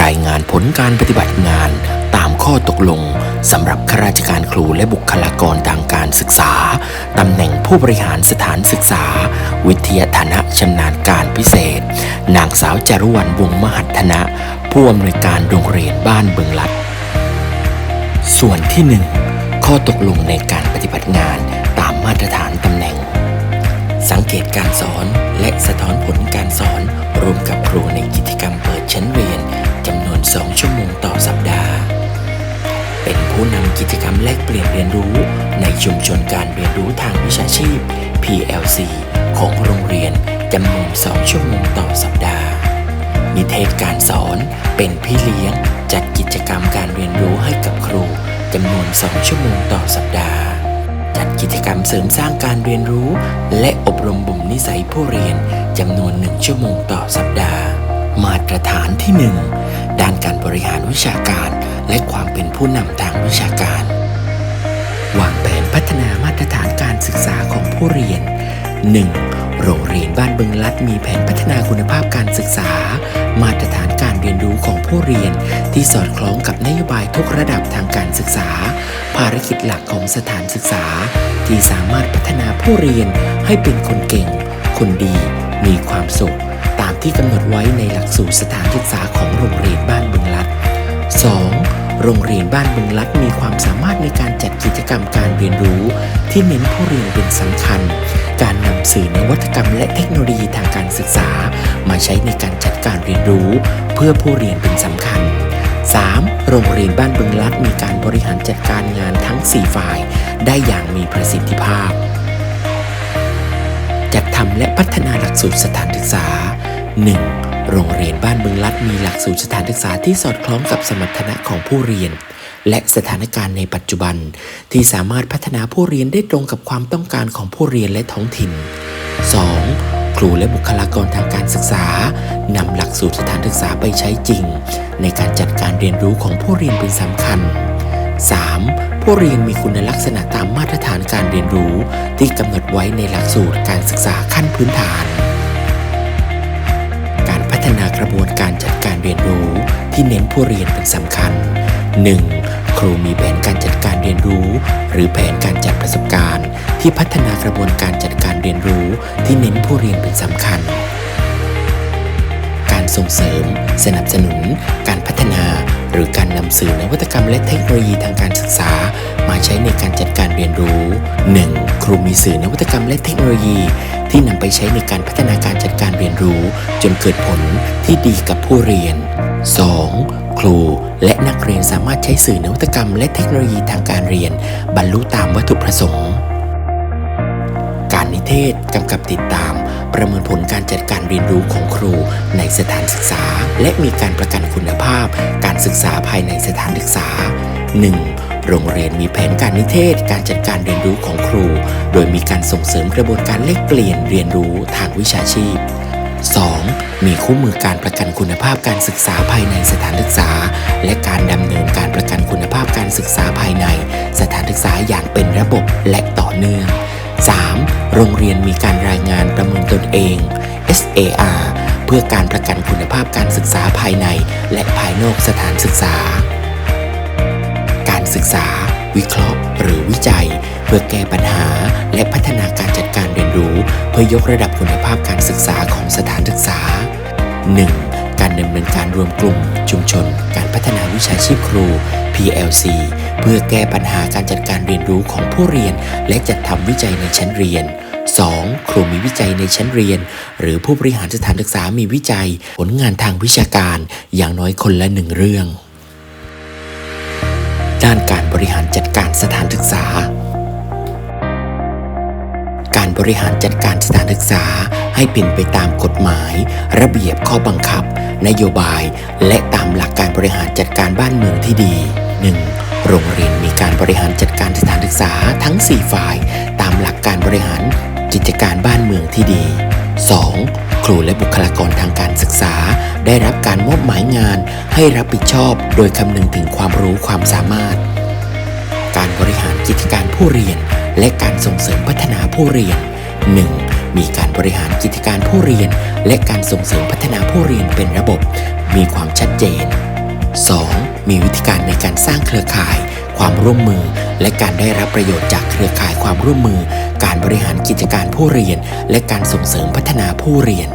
รายงานผลการปฏิบัติงานตามข้อตกลงสำหรับข้าราชการครูและบุคลากรทางการศึกษา ตำแหน่งผู้บริหารสถานศึกษา วิทยาฐานะชำนาญการพิเศษ นางสาวจารุวรรณวงศ์มหัฒนะ ผู้อำนวยการโรงเรียนบ้านเบืองลัด ส่วนที่ 1 ข้อตกลงในการปฏิบัติงานตามมาตรฐานตำแหน่ง สังเกตการสอนและสะท้อนผลการสอนรวมกับครูในกิจกรรมเปิดชั้นเรียน จำนวน2ชั่วโมงต่อสัปดาห์ เป็นผู้นำกิจกรรมแลกเปลี่ยนเรียนรู้ในชุมชนการเรียนรู้ทางวิชาชีพ PLC ของโรงเรียนจำนวน 2 ชั่วโมงต่อสัปดาห์ นิเทศการสอนเป็นพี่เลี้ยงจัดกิจกรรมการเรียนรู้ให้กับครูจำนวน 2 ชั่วโมงต่อสัปดาห์ จัดกิจกรรมเสริมสร้างการเรียนรู้ และอบรมบ่มนิสัยผู้เรียนจำนวน 1 ชั่วโมงต่อสัปดาห์ มาตรฐานที่ 1 ด้านการบริหารวิชาการ และความเป็นผู้นำทางวิชาการ วางแผนพัฒนามาตรฐานการศึกษาของผู้เรียน 1. โรงเรียนบ้านบึงลัดมีแผนพัฒนาคุณภาพการศึกษา มาตรฐานการเรียนรู้ของผู้เรียน ที่สอดคล้องกับนโยบายทุกระดับทางการศึกษา ภารกิจหลักของสถานศึกษา ที่สามารถพัฒนาผู้เรียนให้เป็นคนเก่ง คนดี ไว้ในหลักสูตรสถานศึกษาของโรงเรียนบ้านบึงลัด 2. โรงเรียนบ้านบึงลัดมีความสามารถในการจัดกิจกรรมการเรียนรู้ ที่เน้นผู้เรียนเป็นสำคัญ การนำสื่อนวัตกรรมและเทคโนโลยีทางการศึกษา มาใช้ในการจัดการเรียนรู้ เพื่อผู้เรียนเป็นสำคัญ 3. โรงเรียนบ้านบึงลัดมีการบริหารจัดการงานทั้ง 4 ฝ่าย ได้อย่างมีประสิทธิภาพ จัดทำและพัฒนาหลักสูตรสถานศึกษา 1. โรงเรียนบ้านบึงลัดมีหลักสูตรสถานศึกษาที่สอดคล้องกับสมรรถนะของผู้เรียน และสถานการณ์ในปัจจุบัน ที่สามารถพัฒนาผู้เรียนได้ตรงกับความต้องการของผู้เรียนและท้องถิ่น 2. ครูและบุคลากรทางการศึกษานำหลักสูตรสถานศึกษาไปใช้จริง ในการจัดการเรียนรู้ของผู้เรียนเป็นสำคัญ 3. ผู้เรียนมีคุณลักษณะตามมาตรฐานการเรียนรู้ ที่กำหนดไว้ในหลักสูตรการศึกษาขั้นพื้นฐาน นากระบวนการจัดการเรียนรู้ที่เน้นผู้เรียนเป็นสำคัญ 1. ครูมีแผนการจัดการเรียนรู้ หรือแผนการจัดประสบการณ์ ที่พัฒนากระบวนการจัดการเรียนรู้ที่เน้นผู้เรียนเป็นสำคัญ การส่งเสริม สนับสนุน การพัฒนา หรือการนำสื่อนวัตกรรมและเทคโนโลยีทางการศึกษา มาใช้ในการจัด เรียนรู้ 1. ครูมีสื่อนวัตกรรมและเทคโนโลยี ที่นำไปใช้ในการพัฒนาการจัดการเรียนรู้ จนเกิดผลที่ดีกับผู้เรียน 2. ครูและนักเรียนสามารถใช้สื่อนวัตกรรม และเทคโนโลยีทางการเรียน บรรลุตามวัตถุประสงค์ การนิเทศกำกับติดตาม ประเมินผลการจัดการเรียนรู้ของครูในสถานศึกษา และมีการประกันคุณภาพ การศึกษาภายในสถานศึกษา 1. โรงเรียนมีแผนการนิเทศการจัดการเรียนรู้ของครู โดยมีการส่งเสริมกระบวนการเลกเปลี่ยนเรียนรู้ทางวิชาชีพ 2. มีคู่มือการประกันคุณภาพการศึกษาภายในสถานศึกษา และการดำเนินการประกันคุณภาพการศึกษาภายใน สถานศึกษาอย่างเป็นระบบและต่อเนื่อง 3. โรงเรียนมีการรายงานประเมินตนเอง SAR เพื่อการประกันคุณภาพการศึกษาภายในและภายนอกสถานศึกษา ศึกษา วิเคราะห์ หรือวิจัย เพื่อแก้ปัญหา และพัฒนาการจัดการเรียนรู้ เพื่อยกระดับคุณภาพการศึกษาของสถานศึกษา 1. การดำเนินการรวมกลุ่ม ชุมชน การพัฒนาวิชาชีพครู PLC เพื่อแก้ปัญหาการจัดการเรียนรู้ของผู้เรียน และจัดทำวิจัยในชั้นเรียน 2. ครูมีวิจัยในชั้นเรียน หรือผู้บริหารสถานศึกษามีวิจัย ผลงานทางวิชาการ อย่างน้อยคนละหนึ่งเรื่อง ด้านการบริหารจัดการสถานศึกษา การบริหารจัดการสถานศึกษาให้เป็นไปตามกฎหมาย ระเบียบข้อบังคับ นโยบาย และตามหลักการบริหารจัดการบ้านเมืองที่ดี 1. โรงเรียนมีการบริหารจัดการสถานศึกษาทั้ง 4 ฝ่าย ตามหลักการบริหารกิจการบ้านเมืองที่ดี 2. ครูและบุคลากรทางการศึกษา ได้รับการมอบหมายงานให้รับผิดชอบโดยคำนึงถึงความรู้ความสามารถ การบริหารกิจการผู้เรียน และการส่งเสริมพัฒนาผู้เรียน 1. มีการบริหารกิจการผู้เรียน และการส่งเสริมพัฒนาผู้เรียนเป็นระบบ มีความชัดเจน 2. มีวิธีการในการสร้างเครือข่าย ความร่วมมือ และการได้รับประโยชน์จากเครือข่ายความร่วมมือ การบริหารกิจการผู้เรียน และการส่งเสริมพัฒนาผู้เรียน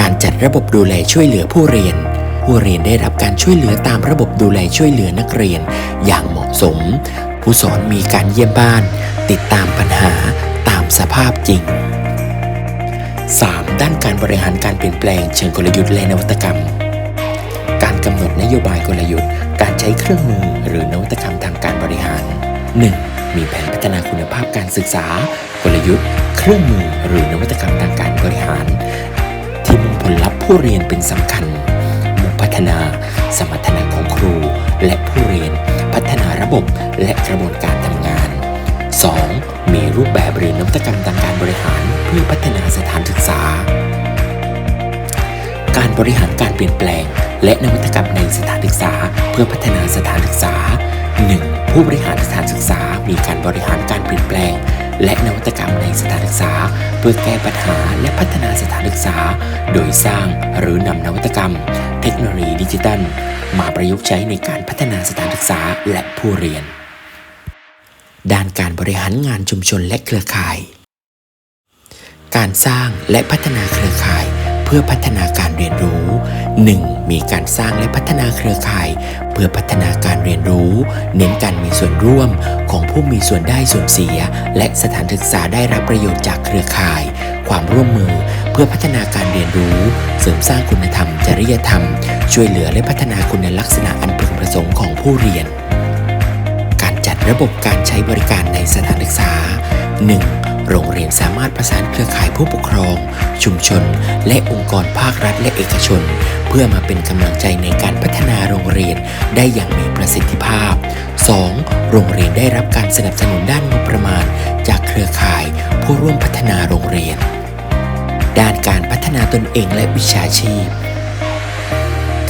การจัดระบบดูแลช่วยเหลือผู้เรียน ผู้เรียนได้รับการช่วยเหลือตามระบบดูแลช่วยเหลือนักเรียน อย่างเหมาะสม ผู้สอนมีการเยี่ยมบ้าน ติดตามปัญหาตามสภาพจริง 3. ด้านการบริหารการเปลี่ยนแปลงเชิงกลยุทธ์และนวัตกรรม กำหนดนโยบายกลยุทธ์ การใช้เครื่องมือหรือนวัตกรรมทางการบริหาร 1. มีแผนพัฒนาคุณภาพการศึกษา กลยุทธ์ เครื่องมือหรือนวัตกรรมทางการบริหาร ที่มุ่งผลลัพธ์ผู้เรียนเป็นสำคัญมุ่งพัฒนา สมรรถนะของครู และผู้เรียน พัฒนาระบบและกระบวนการทำงาน 2. มีรูปแบบหรือนวัตกรรมทางการบริหาร เพื่อพัฒนาสถานศึกษา การบริหารการเปลี่ยนแปลง และนวัตกรรมในสถานศึกษา เพื่อพัฒนาสถานศึกษา 1. ผู้บริหารสถานศึกษา มีการบริหารการเปลี่ยนแปลง และนวัตกรรมในสถานศึกษา เพื่อแก้ปัญหาและพัฒนาสถานศึกษา โดยสร้างหรือนำนวัตกรรม เทคโนโลยีดิจิทัล มาประยุกต์ใช้ในการพัฒนาสถานศึกษาและผู้เรียน ด้านการบริหารงานชุมชนและเครือข่าย การสร้างและพัฒนาเครือข่าย เพื่อพัฒนาการเรียนรู้ 1. มีการสร้างและพัฒนาเครือข่าย เพื่อพัฒนาการเรียนรู้ เน้นการมีส่วนร่วมของผู้มีส่วนได้ส่วนเสีย และสถานศึกษาได้รับประโยชน์จากเครือข่าย ความร่วมมือเพื่อพัฒนาการเรียนรู้ เสริมสร้างคุณธรรม จริยธรรม ช่วยเหลือและพัฒนาคุณลักษณะอันพึงประสงค์ของผู้เรียน การจัดระบบการใช้บริการในสถานศึกษา 1. โรงเรียนสามารถประสานเครือข่ายผู้ปกครอง ชุมชน และองค์กรภาครัฐและเอกชน พื่อมาเป็นกำลังใจในการพัฒนาโรงเรียนได้อย่างมีประสิทธิภาพ 2. โรงเรียนได้รับการสนับสนุนด้านงบประมาณ จากเครือข่ายผู้ร่วมพัฒนาโรงเรียน ด้านการพัฒนาตนเองและวิชาชีพ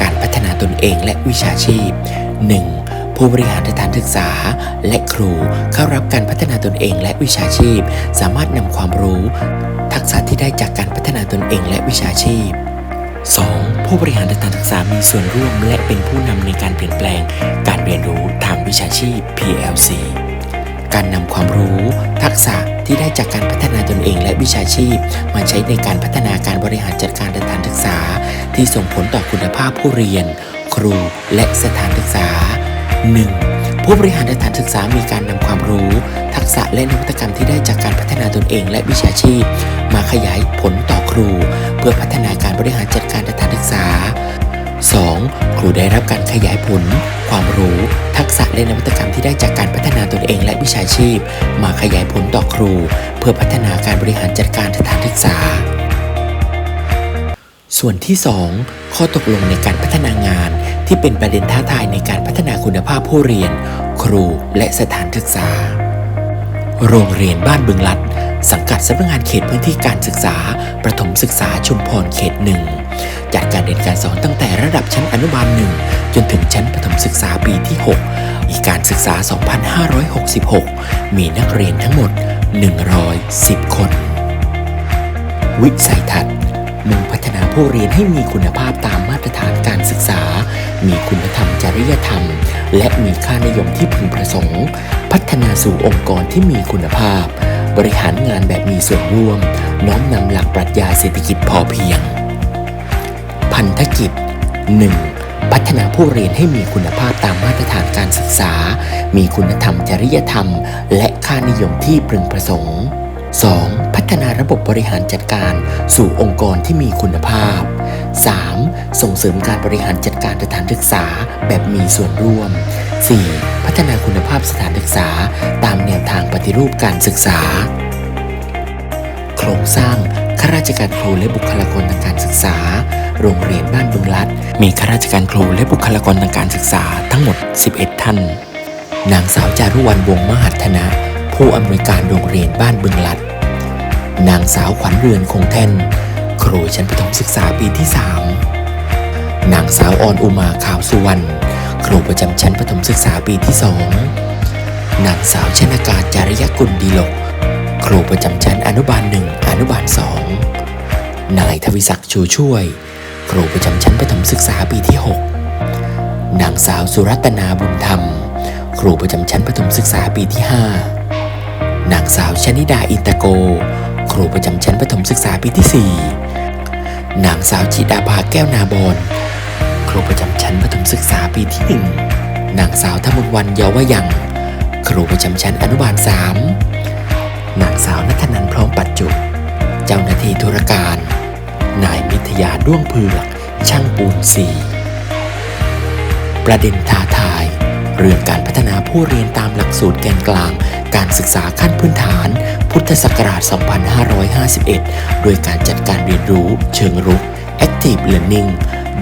การพัฒนาตนเองและวิชาชีพ 1. ผู้บริหารสถานศึกษา และครูเข้ารับการพัฒนาตนเองและวิชาชีพ สามารถนำความรู้ ทักษะที่ได้จากการพัฒนาตนเองและวิชาชีพ 2. ผู้บริหารสถานศึกษามีส่วนร่วมและเป็นผู้นำในการเปลี่ยนแปลง การเรียนรู้ทางวิชาชีพ PLC การนำความรู้ ทักษะที่ได้จากการพัฒนาตนเองและวิชาชีพ มาใช้ในการพัฒนาการบริหารจัดการสถานศึกษา ที่ส่งผลต่อคุณภาพผู้เรียน ครูและสถานศึกษา 1. ผู้บริหารสถานศึกษามีการนำความรู้ ทักษะและนวัตกรรมที่ได้จากการพัฒนาตนเองและวิชาชีพ มาขยายผลต่อครู เพื่อพัฒนาการบริหารจัดการสถานศึกษา 2. ครูได้รับการขยายผล ความรู้ ทักษะและนวัตกรรมที่ได้จากการพัฒนาตนเองและวิชาชีพ มาขยายผลต่อครู เพื่อพัฒนาการบริหารจัดการสถานศึกษา ส่วนที่ 2 ข้อตกลงในการพัฒนางาน ที่เป็นประเด็นท้าทายในการพัฒนาคุณภาพผู้เรียน ครูและสถานศึกษา โรงเรียนบ้านบึงลัด สังกัดสำนักงานเขตพื้นที่การศึกษา ประถมศึกษาชุมพรเขตหนึ่งจัดการเรียนการสอนตั้งแต่ระดับชั้นอนุบาลหนึ่งจนถึงชั้นประถมศึกษาปีที่ 6 อีกการศึกษา 2566 มีนักเรียนทั้งหมด 110 คน วิสัยทัศน์ มุ่งพัฒนาผู้เรียนให้มีคุณภาพตามมาตรฐานการศึกษา มีคุณธรรมจริยธรรม และมีค่านิยมที่พึงประสงค์ พัฒนาสู่องค์กรที่มีคุณภาพ บริหารงานแบบมีส่วนร่วม น้อมนำหลักปรัชญาเศรษฐกิจพอเพียง พันธกิจ 1. พัฒนาผู้เรียนให้มีคุณภาพตามมาตรฐานการศึกษา มีคุณธรรมจริยธรรม และค่านิยมที่พึงประสงค์ 2. พัฒนาระบบบริหารจัดการสู่องค์กรที่มีคุณภาพ 3. ส่งเสริมการบริหารจัดการสถานศึกษาแบบมีส่วนร่วม 4. พัฒนาคุณภาพสถานศึกษาตามแนวทางปฏิรูปการศึกษา โครงสร้างข้าราชการครูและบุคลากรทางการศึกษา โรงเรียนบ้านบึงลัด มีข้าราชการครูและบุคลากรทางการศึกษาทั้งหมด 11 ท่าน นางสาวจารุวรรณวงมหัฒนะ ผู้อำนวยการโรงเรียนบ้านบึงลัด นางสาวขวัญเรือนคงแท่น ครูชั้นประถมศึกษาปีที่ 3 นางสาวออนอุมาขาวสุวรรณ ครูประจำชั้นประถมศึกษาปีที่ 2 นางสาวชนากาจาริยกุลดีลก ครูประจำชั้นอนุบาลหนึ่งอนุบาลสองนายทวิศักดิ์ชูช่วย ครูประจำชั้นประถมศึกษาปีที่ 6 นางสาวสุรัตนาบุญธรรม ครูประจำชั้นประถมศึกษาปีที่ 5 นางสาวชนิดาอินตะโก ครูประจำชั้นประถมศึกษาปีที่ 4 นางสาวจิดาภาแก้วนาบอนครูประจำชั้นประถมศึกษาปีที่ 1 นางสาวธมนวันเยาวยัง ครูประจำชั้นอนุบาล 3 นางสาวนัทนันพร้อมปัจจุเจ้าหน้าที่ธุรการ นายมิทยาด้วงเผือกช่างปูนสีประเด็นท้าทาย เรื่องการพัฒนาผู้เรียนตามหลักสูตรแกนกลาง การศึกษาขั้นพื้นฐาน พุทธศักราช 2551 โดยการจัดการเรียนรู้เชิงรุก Active Learning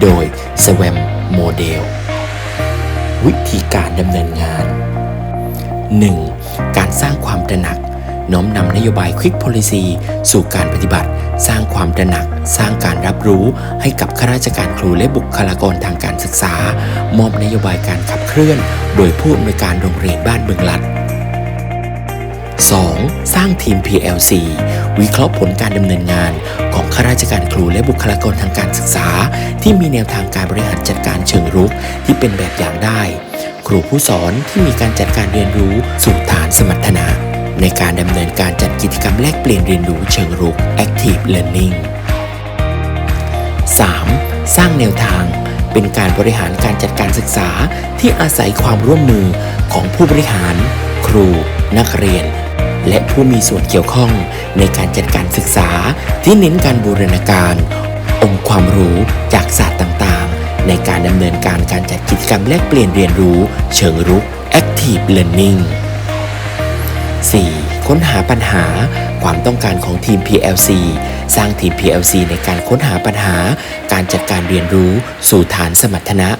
โดย SWAM Model วิธีการดำเนินงาน 1. การสร้างความตระหนัก น้อมนำนโยบาย Quick Policy สู่การปฏิบัติ สร้างความตระหนัก สร้างการรับรู้ให้กับข้าราชการครูและบุคลากรทางการศึกษา มอบนโยบายการขับเคลื่อน โดยผู้อำนวยการโรงเรียนบ้านเมืองลัด 2. สร้างทีม PLC วิเคราะห์ผลการดำเนินงาน ของข้าราชการครูและบุคลากรทางการศึกษา ที่มีแนวทางการบริหารจัดการเชิงรุกที่เป็นแบบอย่างได้ ครูผู้สอนที่มีการจัดการเรียนรู้สู่ฐานสมรรถนะ ในการดำเนินการจัดกิจกรรมแลกเปลี่ยนเรียนรู้เชิงรุก Active Learning 3. สร้างแนวทางเป็นการบริหารการจัดการศึกษาที่อาศัยความร่วมมือของผู้บริหาร ครู นักเรียน และผู้มีส่วนเกี่ยวข้องในการจัดการศึกษาที่เน้นการบูรณาการ องค์ความรู้จากศาสตร์ต่างๆ ในการดำเนินการการจัดกิจกรรมแลกเปลี่ยนเรียนรู้ เชิงรุก Active Learning 4. ค้นหาปัญหาความต้องการของทีม PLC สร้างทีม PLC ในการค้นหาปัญหา การจัดการเรียนรู้สู่ฐานสมรรถนะ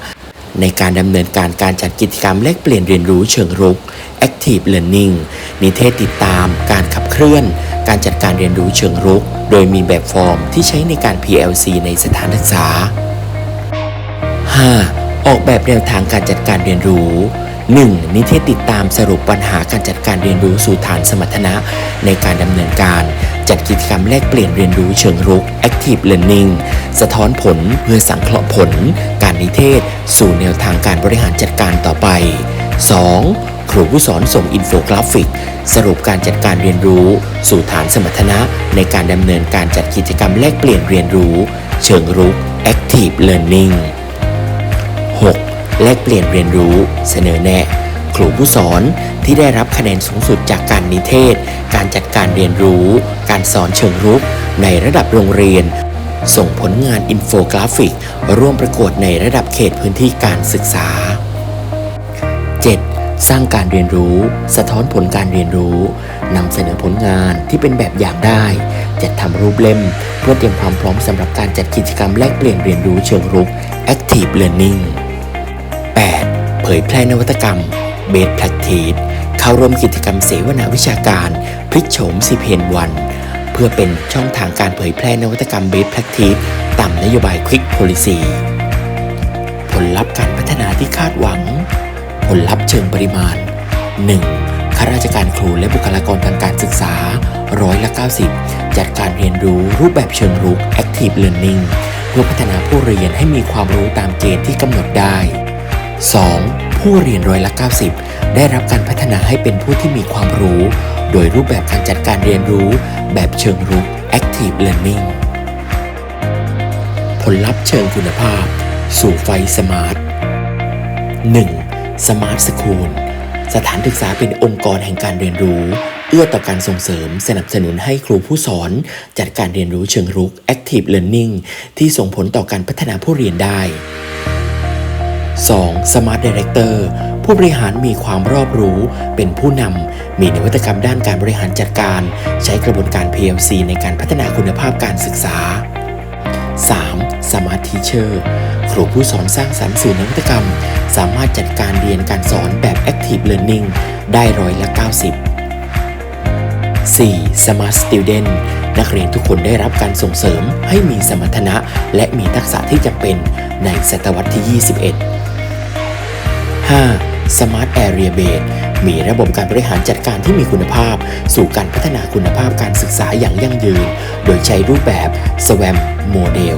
ในการดำเนินการการจัดกิจกรรมแลกเปลี่ยนเรียนรู้เชิงรุก Active Learning นิเทศติดตาม การขับเคลื่อน การจัดการเรียนรู้เชิงรุก โดยมีแบบฟอร์มที่ใช้ในการ PLC ในสถานศึกษา 5. ออกแบบแนวทางการจัดการเรียนรู้ 1. นิเทศติดตามสรุปปัญหาการจัดการเรียนรู้สู่ฐานสมรรถนะ ในการดำเนินการ จัดกิจกรรมแลกเปลี่ยนเรียนรู้เชิงรุก Active Learning สะท้อนผลเพื่อสังเคราะห์ผล นิเทศ สู่แนวทางการบริหารจัดการต่อไป 2. ครูผู้สอนส่งอินโฟกราฟิก สรุปการจัดการเรียนรู้ สู่ฐานสมรรถนะ ในการดำเนินการจัดกิจกรรมแลกเปลี่ยนเรียนรู้ เชิงรุก Active Learning 6. แลกเปลี่ยนเรียนรู้ เสนอแนะ ครูผู้สอนที่ได้รับคะแนนสูงสุดจากการนิเทศ การจัดการเรียนรู้ การสอนเชิงรุก ในระดับโรงเรียน ส่งผลงานอินโฟกราฟิก ร่วมประกวดในระดับเขตพื้นที่การศึกษา 7. สร้างการเรียนรู้ สะท้อนผลการเรียนรู้นำเสนอผลงานที่เป็นแบบอย่างได้ จัดทำรูปเล่ม เพื่อเตรียมความพร้อมสำหรับการจัดกิจกรรมแลกเปลี่ยนเรียนรู้เชิงรุก Active Learning 8. เผยแพร่นวัตกรรม Best Practice เข้าร่วมกิจกรรมเสวนาวิชาการ พลิกโฉมสิเพนวัน เพื่อเป็นช่องทางการเผยแพร่นวัตกรรม Best Practice ตามนโยบาย Quick Policy ผลลัพธ์การพัฒนาที่คาดหวัง ผลลัพธ์เชิงปริมาณ 1. ข้าราชการครูและบุคลากรทางการศึกษาร้อยละ90 จัดการเรียนรู้รูปแบบเชิงรุก Active Learning เพื่อพัฒนาผู้เรียนให้มีความรู้ตามเกณฑ์ที่กำหนดได้ 2. ผู้เรียนร้อยละ90 ได้รับการพัฒนาให้เป็นผู้ที่มีความรู้ โดยรูปแบบการจัดการเรียนรู้ แบบเชิงรุก Active Learning ผลลัพธ์เชิงคุณภาพ สู่ไฟสมาร์ท 1. Smart School สถานศึกษาเป็นองค์กรแห่งการเรียนรู้ เอื้อต่อการส่งเสริมสนับสนุนให้ครูผู้สอน จัดการเรียนรู้เชิงรุก Active Learning ที่ส่งผลต่อการพัฒนาผู้เรียนได้ 2. Smart Director ผู้บริหารมีความรอบรู้ เป็นผู้นำ มีนวัตกรรมด้านการบริหารจัดการ ใช้กระบวนการ PLC ในการพัฒนาคุณภาพการศึกษา 3. Smart Teacher ครูผู้สอนสร้างสรรค์สื่อนวัตกรรม สามารถจัดการเรียนการสอนแบบ Active Learning ได้ร้อยละ 90 4. Smart Student นักเรียนทุกคนได้รับการส่งเสริมให้มีสมรรถนะ และมีทักษะที่จำเป็นในศตวรรษที่ 21 5. Smart Area Base มีระบบการบริหารจัดการที่มีคุณภาพ สู่การพัฒนาคุณภาพการศึกษาอย่างยั่งยืน โดยใช้รูปแบบ SWAM โมเดล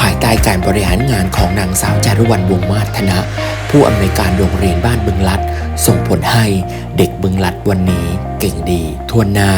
ภายใต้การบริหารงานของนางสาวจารุวรรณวงมาศธนะ ผู้อำนวยการโรงเรียนบ้านบึงลัด ส่งผลให้เด็กบึงลัดวันนี้เก่งดีทั่วหน้า